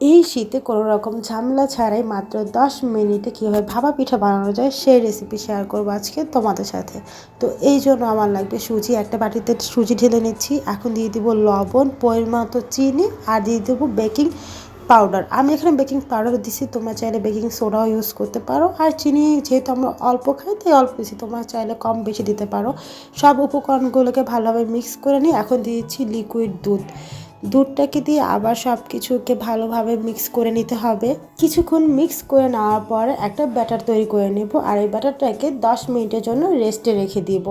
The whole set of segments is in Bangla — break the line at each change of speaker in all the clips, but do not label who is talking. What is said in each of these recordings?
এই শীতে কোনো রকম ঝামেলা ছাড়াই মাত্র দশ মিনিটে কীভাবে ভাপা পিঠা বানানো যায় সেই রেসিপি শেয়ার করব আজকে তোমাদের সাথে। তো এই জন্য আমার লাগবে সুজি, একটা বাটিতে সুজি ঢেলে নিচ্ছি। এখন দিয়ে দিব লবণ, পরিমাণ চিনি আর দিয়ে দেবো বেকিং পাউডার আমি এখানে বেকিং পাউডার দিছি, তোমরা চাইলে বেকিং সোডাও ইউজ করতে পারো। আর চিনি যেহেতু আমরা অল্প খাই, তাই অল্প দিচ্ছি তোমরা চাইলে কম বেশি দিতে পারো। সব উপকরণগুলোকে ভালোভাবে মিক্স করে নিই এখন দিয়েছি লিকুইড দুধ। দুধটাকে দিয়ে আবার সব কিছুকে ভালোভাবে মিক্স করে নিতে হবে। কিছুক্ষণ মিক্স করে নেওয়ার পর একটা ব্যাটার তৈরি করে নেব আর এই ব্যাটারটাকে দশ মিনিটের জন্য রেস্টে রেখে দিব।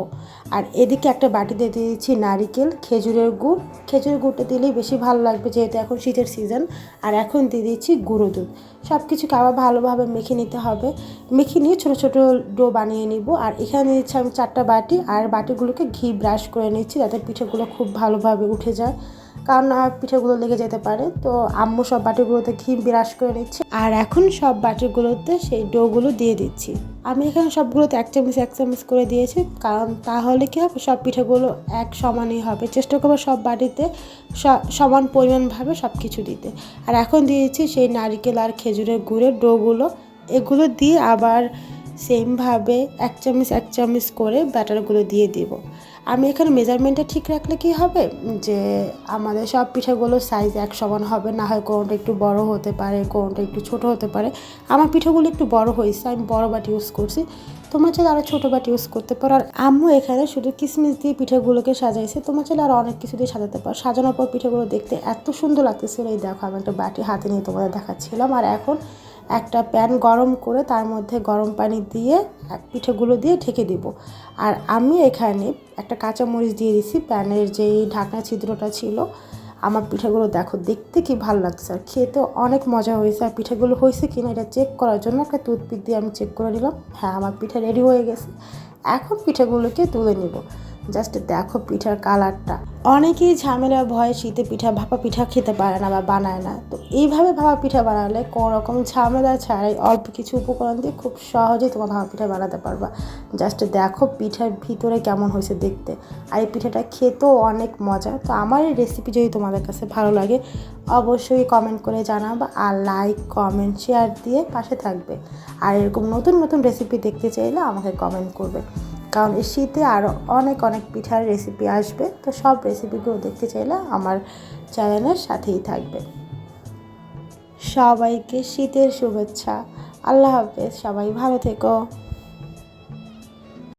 আর এদিকে একটা বাটিতে দিয়ে দিচ্ছি নারিকেল, খেজুরের গুড়। খেজুরের গুড়টা দিলেই বেশি ভালো লাগবে যেহেতু এখন শীতের সিজন আর এখন দিয়ে দিচ্ছি গুঁড়ো দুধ। সব কিছুকে আবার ভালোভাবে মেখে নিতে হবে। মেখে নিয়ে ছোটো ছোটো ডো বানিয়ে নিব। আর এখানে নিচ্ছি আমি চারটা বাটি। আর বাটিগুলোকে ঘি ব্রাশ করে নিচ্ছি যাতে পিঠেগুলো খুব ভালোভাবে উঠে যায়। কারণ পিঠেগুলো লেগে যেতে পারে। তো আম্মু সব বাটিগুলোতে ঘি বিরাস করে নিচ্ছে। আর এখন সব বাটিগুলোতে সেই ডোগুলো দিয়ে দিচ্ছি। আমি এখানে সবগুলোতে এক চামচ এক চামচ করে দিয়েছি। কারণ তাহলে কী হবে? সব পিঠেগুলো এক সমানই হবে। চেষ্টা করব সব বাটিতে সমান পরিমাণভাবে সব কিছু দিতে। আর এখন দিয়েছি সেই নারিকেল আর খেজুরের গুড়ের ডোগুলো। এগুলো দিয়ে আবার সেমভাবে এক চামচ এক চামচ করে ব্যাটারগুলো দিয়ে দিব। আমি এখানে মেজারমেন্টটা ঠিক রাখলে কি হবে? যে আমাদের সব পিঠাগুলোর সাইজ এক সমান হবে, না হয় কোনোটা একটু বড় হতে পারে, কোনোটা একটু ছোট হতে পারে। আমার পিঠাগুলো একটু বড় হয়েছে, আমি বড় বাটি ইউজ করছি। তোমার চাইলে আরও ছোটো বাটি ইউজ করতে পারো। আর আম্মু এখানে শুধু কিসমিস দিয়ে পিঠাগুলোকে সাজাইছে, তোমার চাইলে আরও অনেক কিছু দিয়ে সাজাতে পারো। সাজানোর পর পিঠাগুলো দেখতে এত সুন্দর লাগতেছিল। এই দেখো, আমি একটা বাটি হাতে নিয়ে তোমাদের দেখাচ্ছিলাম। আর এখন একটা প্যান গরম করে তার মধ্যে গরম পানি দিয়ে পিঠেগুলো দিয়ে ঢেকে দিব। আর আমি এখানে একটা কাঁচামরিচ দিয়ে দিছি, প্যানের যেই ঢাকনা ছিদ্রটা ছিল, আমার পিঠাগুলো দেখো দেখতে কি ভালো লাগছে। আর খেতে অনেক মজা হয়েছে। আর পিঠেগুলো হয়েছে কি না এটা চেক করার জন্য একটা টুথপিক দিয়ে আমি চেক করে নিলাম। হ্যাঁ আমার পিঠা রেডি হয়ে গেছে। এখন পিঠেগুলোকে তুলে নিব। জাস্ট দেখো পিঠার কালারটা। অনেকেই ঝামেলা, ভয়ে শীতে পিঠা, ভাপা পিঠা খেতে পারে না বা বানায় না। তো এইভাবে ভাপা পিঠা বানালে কোনো রকম ঝামেলা ছাড়াই অল্প কিছু উপকরণ দিয়ে খুব সহজেই তোমার ভাপা পিঠা বানাতে পারবা। জাস্ট দেখো পিঠার ভিতরে কেমন হয়েছে দেখতে। আর এই পিঠাটা খেতেও অনেক মজা। তো আমার এই রেসিপি যদি তোমাদের কাছে ভালো লাগে, অবশ্যই কমেন্ট করে জানাবা আর লাইক কমেন্ট শেয়ার দিয়ে পাশে থাকবে। আর এরকম নতুন নতুন রেসিপি দেখতে চাইলে আমাকে কমেন্ট করবে। কারণ শীতে আরও অনেক অনেক পিঠার রেসিপি আসবে। তো সব রেসিপিগুলো দেখতে চাইলে আমার চ্যানেলের সাথেই থাকবে। সবাইকে শীতের শুভেচ্ছা। আল্লাহ হাফেজ। সবাই ভালো থেকো।